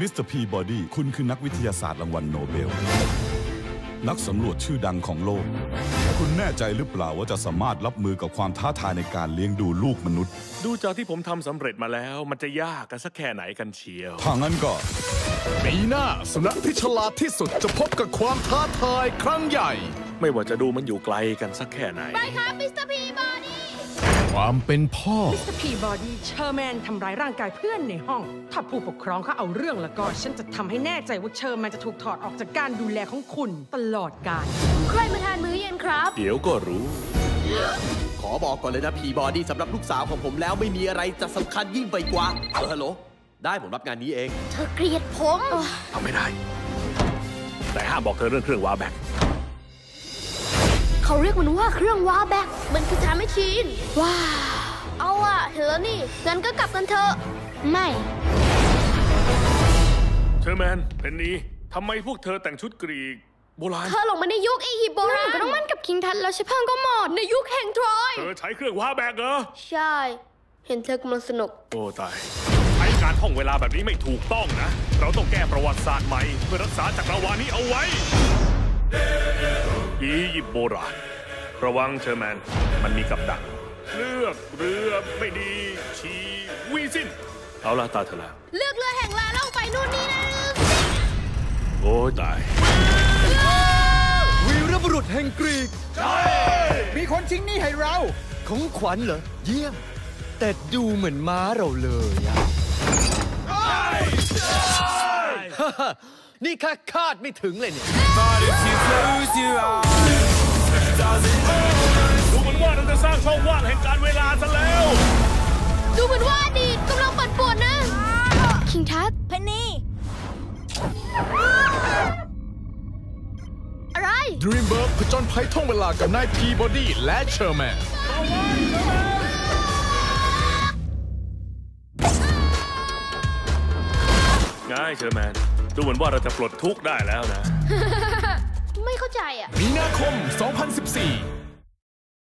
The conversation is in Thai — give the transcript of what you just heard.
มิสเตอร์พีบอดี้คุณคือนักวิทยาศาสตร์รางวัลโนเบล นักสำรวจชื่อดังของโลก คุณแน่ใจหรือเปล่าว่าจะสามารถรับมือกับความท้าทายในการเลี้ยงดูลูกมนุษย์ ดูจากที่ผมทำสำเร็จมาแล้ว มันจะยากกันสักแค่ไหนกันเชียว ถ้างั้นก็ ปีหน้าสุนัขที่ฉลาดที่สุดจะพบกับความท้าทายครั้งใหญ่ ไม่ว่าจะดูมันอยู่ไกลกันสักแค่ไหน ไปครับมิสเตอร์พีบอดี้ ความเป็นพ่อ มิสเตอร์พีบอดี้เชอร์แมนทำร้ายร่างกายเพื่อนในห้อง ถ้าผู้ปกครองเขาเอาเรื่องแล้วก็ฉันจะทำให้แน่ใจว่าเชอร์แมนจะถูกถอดออกจากการดูแลของคุณตลอดกาลใครมาทานมื้อเย็นครับ เดี๋ยวก็รู้ ขอบอกก่อนเลยนะพีบอดี้สำหรับลูกสาวของผมแล้วไม่มีอะไรจะสำคัญยิ่งไปกว่าเออฮัลโหลได้ผมรับงานนี้เอง เธอเกลียดผมทำไม่ได้ แต่ห้ามบอกเธอเรื่องเครื่องวาแบกเขาเรียกมันว่าเครื่องว้าแบกมันคือทำให้ ชีน ว้าว เอาอะเห็นแล้วนี่งั้นก็กลับกันเถอะ ไม่ เชอร์แมน เพนนีทำไมพวกเธอแต่งชุดกรีกโบราณ เธอหลงมาในยุคอียิปต์โบราณก็ต้องมั่นกับคิงทันแล้วใช่พังก็หมดในยุคแห่งทรอย เธอใช้เครื่องวาแบกเหรอ ใช่ เห็นเธอกำลังสนุก โอ้ตาย ใช้การท่องเวลาแบบนี้ไม่ถูกต้องนะ เราต้องแก้ประวัติศาสตร์ใหม่ เพื่อรักษาจักรวาลนี้เอาไว้ อียิปต์โบราณ ระวังเชอร์แมน มันมีกับดัก เลือกเรือไม่ดี ชีวีสิ้น เอาละตาเธอละเลือกเรือแห่งลาล่องไปนู่นนี่นะโอ้ยตาย วีรบุรุษแห่งกรีก มีคนทิ้งหนี่ให้เรา ของขวัญเหรอ เยี่ยม แต่ดูเหมือนม้าเราเลยอะนี่ค่าคาดไม่ถึงเลยเนี่ยดู อะไร Dreamberg ผจญภัยท่องเวลากับนายพีบอดี้และเชอร์แมนง่ายเชอร์แมน ดูเหมือนว่าเราจะปลดทุกข์ได้แล้วนะ ไม่เข้าใจอะ มีนาคม 2014